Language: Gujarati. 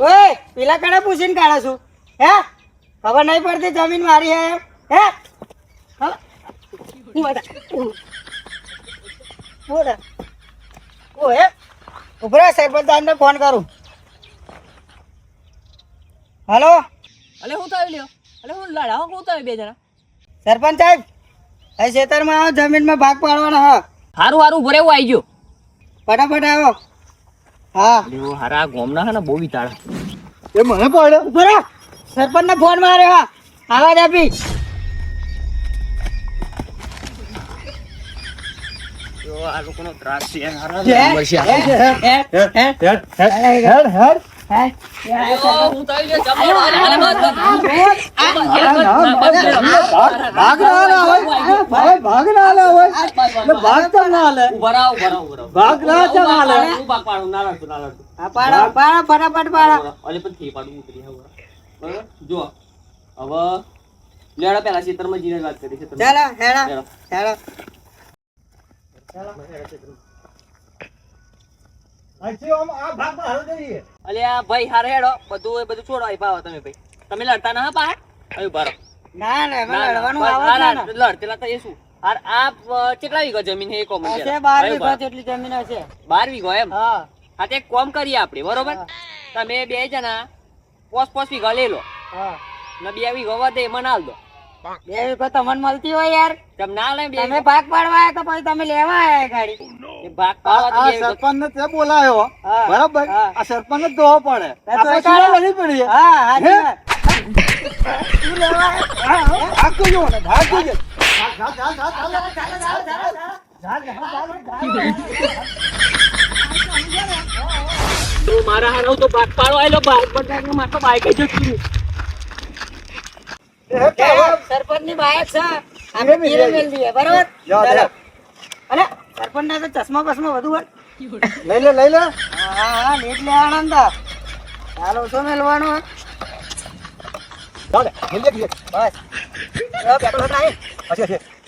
ઓય પેલા કણે પૂછીને કાઢે છું. હે? ખબર નહીં પડતી જમીન મારી હે હે? હા? મોટા. મોટા. ઓ હે? ઉભરા સરપંચ સાહેબને ફોન કરું. હલો? અલે હું થયું લ્યો? અલે હું લડાવો હું થયું બે જણા? સરપંચ સાહેબ એ ખેતરમાં આવો જમીનમાં ભાગ પાડવાનો હા. સારું હારું ભરેવું આવી ગયો. ફટાફટ આવો. હા. અલે હારા ગોમના હે ને બહુ વિતાળા એ મને પડ્યો ઉભરા સરપંચને ફોન માર્યો હા. આવાજ આપી. આ લોકોનો ત્રાસ છે હારા. હે? નંબર છે હે? હે? હે? હેડ હેડ હેડ ભાગ તો ના આલે ભરાવ ભરાવ ભરાવ ભાગ ના ચા ના આલે હું ભાગ પાડું ના લાગતું ના લાગતું હા, પાડો પાડો ફટાફટ પાડો. અલે પણ થી પાડું ઉતરી હે બરાબર? જો હવે લેડા પેલા ક્ષેત્રમાં જીને વાત કરી છે ચાલો હેડો હેડો. હેડો. અહીંથી આમ આ ભાગમાં હાલો જઈએ અલે આ ભાઈ હારે હેડો બધું એ બધું છોડો આવી પાવો તમે ભાઈ. તમે લડતા ના હા અહીં ભરો ના ના લડવાનું આવે ના ના, લડતેલા તો એ શું? હાર આપ કેટલા વીઘા જમીન છે એ કોમન હશે બાર વીઘા જેટલી જમીન હશે 12 વીઘો એમ હા હા તે કોમ કરીએ આપણે બરોબર તમે બે જણા પોસ પોસ વીઘા લઈ લો હા ને બે વીઘો વધે મને આલ દો બે વીઘા તમને મળતી હોય યાર તમે ના લે બે તમે ભાગ પાડવા તો પછી તમે લેવા આયા ગાડી એ ભાગ આ પાડવા તો આ સરપંચ ને તે બોલાયો બરાબર આ સરપંચ ને જોવો પડે તો તો પડીએ હા હે? શું લેવા? હા, હા, ભાગ તો ને મારા હારો તો ભાગ પાડો આવેલો ભાગ બધાને મારે તો બાઈક જ જતું સરપંચની બાઈક છે. આપણે પીરે મેલ દીએ બરોબર. જા. અરે સરપંચના તો ચશ્મા બસમા વધુ હોય. લઈ લે લઈ લે. હા હા નીટ લે આણંદ. ચાલો તો મેલવાનો? ચાલે, લઈ લે, બસ પેટ્રોલ નાખી. પછી, પછી.